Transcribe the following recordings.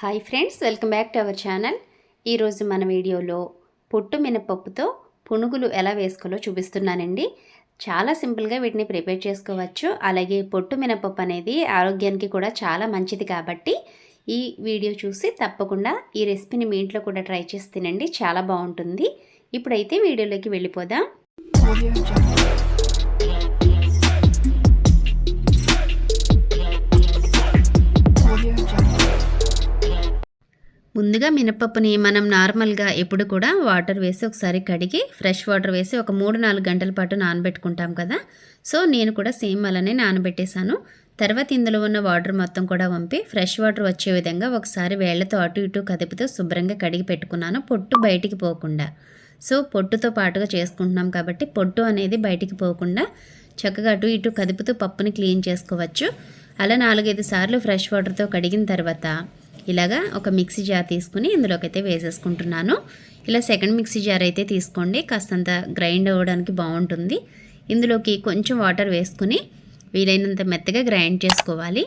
Hi friends welcome back to our channel ఈరోజు మన వీడియోలో పొట్టు మినపప్పుతో పునుగులు ఎలా వేసుకోవాలో చూపిస్తున్నానండి. చాలా సింపుల్గా వీటిని ప్రిపేర్ చేసుకోవచ్చు. అలాగే పొట్టు మినపప్పు అనేది ఆరోగ్యానికి కూడా చాలా మంచిది కాబట్టి ఈ వీడియో చూసి తప్పకుండా ఈ రెసిపీని మీ ఇంట్లో కూడా ట్రై చేసి తినండి. చాలా బాగుంటుంది. ఇప్పుడైతే వీడియోలోకి వెళ్ళిపోదాం. ముందుగా మినపప్పుని మనం నార్మల్గా ఎప్పుడు కూడా వాటర్ వేసి ఒకసారి కడిగి ఫ్రెష్ వాటర్ వేసి ఒక మూడు నాలుగు గంటల పాటు నానబెట్టుకుంటాం కదా. సో నేను కూడా సేమ్ అలానే నానబెట్టేశాను. తర్వాత ఇందులో ఉన్న వాటర్ మొత్తం కూడా వంపి ఫ్రెష్ వాటర్ వచ్చే విధంగా ఒకసారి వేళ్ళతో అటు ఇటు కదిపితో శుభ్రంగా కడిగి పెట్టుకున్నాను పొట్టు బయటికి పోకుండా. సో పొట్టుతో పాటుగా చేసుకుంటున్నాం కాబట్టి పొట్టు అనేది బయటికి పోకుండా చక్కగా అటు ఇటు కదుపుతూ పప్పుని క్లీన్ చేసుకోవచ్చు. అలా నాలుగైదు సార్లు ఫ్రెష్ వాటర్తో కడిగిన తర్వాత ఇలాగా ఒక మిక్సీ జార్ తీసుకుని ఇందులోకి అయితే వేసేసుకుంటున్నాను. ఇలా సెకండ్ మిక్సీ జార్ అయితే తీసుకోండి. కాస్తంత గ్రైండ్ అవ్వడానికి బాగుంటుంది. ఇందులోకి కొంచెం వాటర్ వేసుకుని వీలైనంత మెత్తగా గ్రైండ్ చేసుకోవాలి.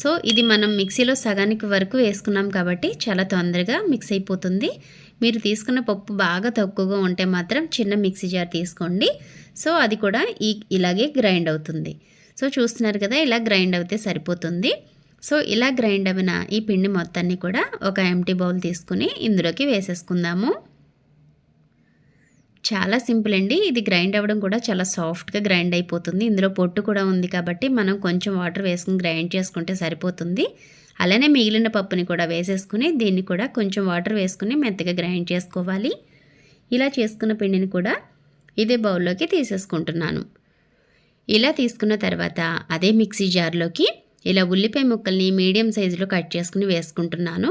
సో ఇది మనం మిక్సీలో సగానికి వరకు వేసుకున్నాం కాబట్టి చాలా తొందరగా మిక్స్ అయిపోతుంది. మీరు తీసుకున్న పప్పు బాగా తక్కువగా ఉంటే మాత్రం చిన్న మిక్సీ జార్ తీసుకోండి. సో అది కూడా ఈ ఇలాగే గ్రైండ్ అవుతుంది. సో చూస్తున్నారు కదా ఇలా గ్రైండ్ అవుతే సరిపోతుంది. సో ఇలా గ్రైండ్ అయిన ఈ పిండి మొత్తాన్ని కూడా ఒక ఎంటీ బౌల్ తీసుకుని ఇందులోకి వేసేసుకుందాము. చాలా సింపుల్ అండి. ఇది గ్రైండ్ అవ్వడం కూడా చాలా సాఫ్ట్గా గ్రైండ్ అయిపోతుంది. ఇందులో పొట్టు కూడా ఉంది కాబట్టి మనం కొంచెం వాటర్ వేసుకుని గ్రైండ్ చేసుకుంటే సరిపోతుంది. అలానే మిగిలిన పప్పుని కూడా వేసేసుకుని దీన్ని కూడా కొంచెం వాటర్ వేసుకుని మెత్తగా గ్రైండ్ చేసుకోవాలి. ఇలా చేసుకున్న పిండిని కూడా ఇదే బౌల్లోకి తీసేసుకుంటున్నాను. ఇలా తీసుకున్న తర్వాత అదే మిక్సీ జార్లోకి ఇలా ఉల్లిపాయ ముక్కల్ని మీడియం సైజులో కట్ చేసుకుని వేసుకుంటున్నాను.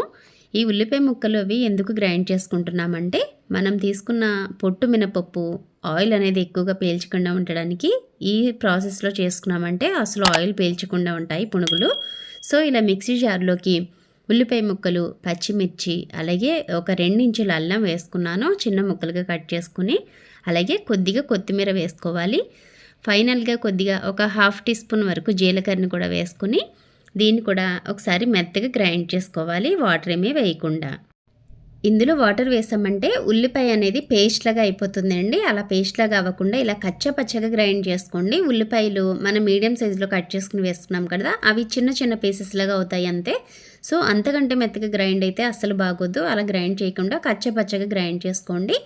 ఈ ఉల్లిపాయ ముక్కలు అవి ఎందుకు గ్రైండ్ చేసుకుంటున్నామంటే మనం తీసుకున్న పొట్టు మినపప్పు ఆయిల్ అనేది ఎక్కువగా పీల్చకుండా ఉండడానికి ఈ ప్రాసెస్లో చేసుకున్నామంటే అసలు ఆయిల్ పీల్చకుండా ఉంటాయి పునుగులు. సో ఇలా మిక్సీ జార్లోకి ఉల్లిపాయ ముక్కలు పచ్చిమిర్చి అలాగే ఒక రెండించుల అల్లం వేసుకున్నాను చిన్న ముక్కలుగా కట్ చేసుకుని అలాగే కొద్దిగా కొత్తిమీర వేసుకోవాలి. ఫైనల్గా కొద్దిగా ఒక హాఫ్ టీ స్పూన్ వరకు జీలకర్రని కూడా వేసుకుని దీన్ని కూడా ఒకసారి మెత్తగా గ్రైండ్ చేసుకోవాలి వాటర్ ఏమీ వేయకుండా. ఇందులో వాటర్ వేసామంటే ఉల్లిపాయ అనేది పేస్ట్లాగా అయిపోతుందండి. అలా పేస్ట్ లాగా అవ్వకుండా ఇలా కచ్చపచ్చగా గ్రైండ్ చేసుకోండి. ఉల్లిపాయలు మనం మీడియం సైజులో కట్ చేసుకుని వేసుకున్నాం కదా అవి చిన్న చిన్న పీసెస్ లాగా అవుతాయి అంతే. సో అంతకంటే మెత్తగా గ్రైండ్ అయితే అస్సలు బాగోద్దు అలా గ్రైండ్ చేయకుండా కచ్చపచ్చగా గ్రైండ్ చేసుకోండి.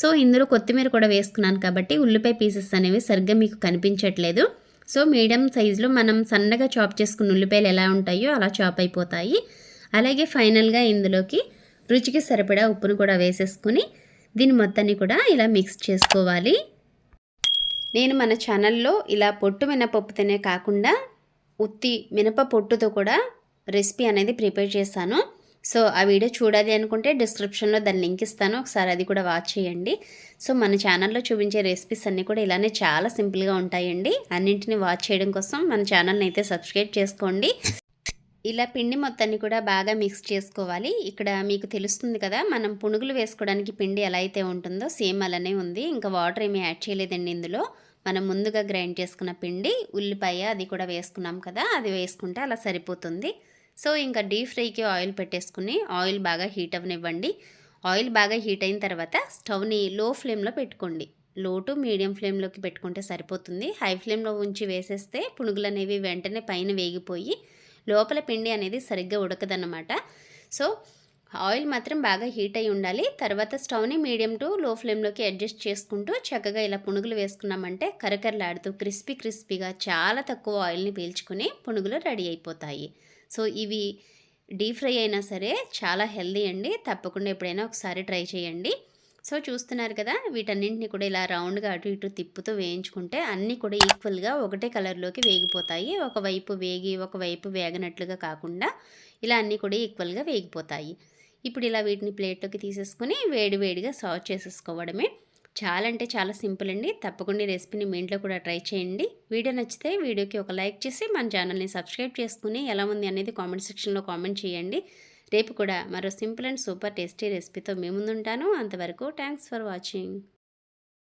సో ఇందులో కొత్తిమీర కూడా వేసుకున్నాను కాబట్టి ఉల్లిపాయ పీసెస్ అనేవి సరిగ్గా మీకు కనిపించట్లేదు. సో మీడియం సైజులో మనం సన్నగా చాప్ చేసుకున్న ఉల్లిపాయలు ఎలా ఉంటాయో అలా చాప్ అయిపోతాయి. అలాగే ఫైనల్గా ఇందులోకి రుచికి సరిపడా ఉప్పును కూడా వేసేసుకుని దీని మొత్తాన్ని కూడా ఇలా మిక్స్ చేసుకోవాలి. నేను మన ఛానల్లో ఇలా పొట్టు మినపప్పుతోనే కాకుండా ఉత్తి మినప పొట్టుతో కూడా రెసిపీ అనేది ప్రిపేర్ చేశాను. సో ఆ వీడియో చూడాలి అనుకుంటే డిస్క్రిప్షన్లో దాని లింక్ ఇస్తాను. ఒకసారి అది కూడా వాచ్ చేయండి. సో మన ఛానల్లో చూపించే రెసిపీస్ అన్నీ కూడా ఇలానే చాలా సింపుల్గా ఉంటాయండి. అన్నింటిని వాచ్ చేయడం కోసం మన ఛానల్ని అయితే సబ్స్క్రైబ్ చేసుకోండి. ఇలా పిండి మొత్తాన్ని కూడా బాగా మిక్స్ చేసుకోవాలి. ఇక్కడ మీకు తెలుస్తుంది కదా మనం పునుగులు వేసుకోవడానికి పిండి ఎలా అయితే ఉంటుందో సేమ్ అలానే ఉంది. ఇంకా వాటర్ ఏమీ యాడ్ చేయలేదండి ఇందులో. మనం ముందుగా గ్రైండ్ చేసుకున్న పిండి ఉల్లిపాయ అది కూడా వేసుకున్నాం కదా అది వేసుకుంటే అలా సరిపోతుంది. సో ఇంకా డీప్ ఫ్రైకి ఆయిల్ పెట్టేసుకుని ఆయిల్ బాగా హీట్ అవ్వనివ్వండి. ఆయిల్ బాగా హీట్ అయిన తర్వాత స్టవ్ని లో ఫ్లేమ్లో పెట్టుకోండి. లో టు మీడియం ఫ్లేమ్లోకి పెట్టుకుంటే సరిపోతుంది. హై ఫ్లేమ్లో ఉంచి వేసేస్తే పునుగులు అనేవి వెంటనే పైన వేగిపోయి లోపల పిండి అనేది సరిగ్గా ఉడకదన్నమాట. సో ఆయిల్ మాత్రం బాగా హీట్ అయి ఉండాలి. తర్వాత స్టవ్ని మీడియం టు లో ఫ్లేమ్లోకి అడ్జస్ట్ చేసుకుంటూ చక్కగా ఇలా పునుగులు వేసుకున్నామంటే కరకరలాడుతూ క్రిస్పీ క్రిస్పీగా చాలా తక్కువ ఆయిల్ని పీల్చుకుని పునుగులు రెడీ అయిపోతాయి. సో ఇవి డీప్ ఫ్రై అయినా సరే చాలా హెల్దీ అండి. తప్పకుండా ఎప్పుడైనా ఒకసారి ట్రై చేయండి. సో చూస్తున్నారు కదా వీటన్నింటిని కూడా ఇలా రౌండ్గా అటు ఇటు తిప్పుతూ వేయించుకుంటే అన్నీ కూడా ఈక్వల్గా ఒకటే కలర్లోకి వేగిపోతాయి. ఒకవైపు వేగి ఒకవైపు వేగనట్లుగా కాకుండా ఇలా అన్నీ కూడా ఈక్వల్గా వేగిపోతాయి. ఇప్పుడు ఇలా వీటిని ప్లేట్లోకి తీసేసుకొని వేడి వేడిగా సర్వ్ చేసేసుకోవడమే. చాలా అంటే చాలా సింపుల్ అండి. తప్పకుండా ఈ రెసిపీని మీ ఇంట్లో కూడా ట్రై చేయండి. వీడియో నచ్చితే వీడియోకి ఒక లైక్ చేసి మన ఛానల్ని సబ్స్క్రైబ్ చేసుకుని ఎలా ఉంది అనేది కామెంట్ సెక్షన్లో కామెంట్ చేయండి. రేపు కూడా మరో సింపుల్ అండ్ సూపర్ టేస్టీ రెసిపీతో మీ ముందుంటాను. అంతవరకు థ్యాంక్స్ ఫర్ వాచింగ్.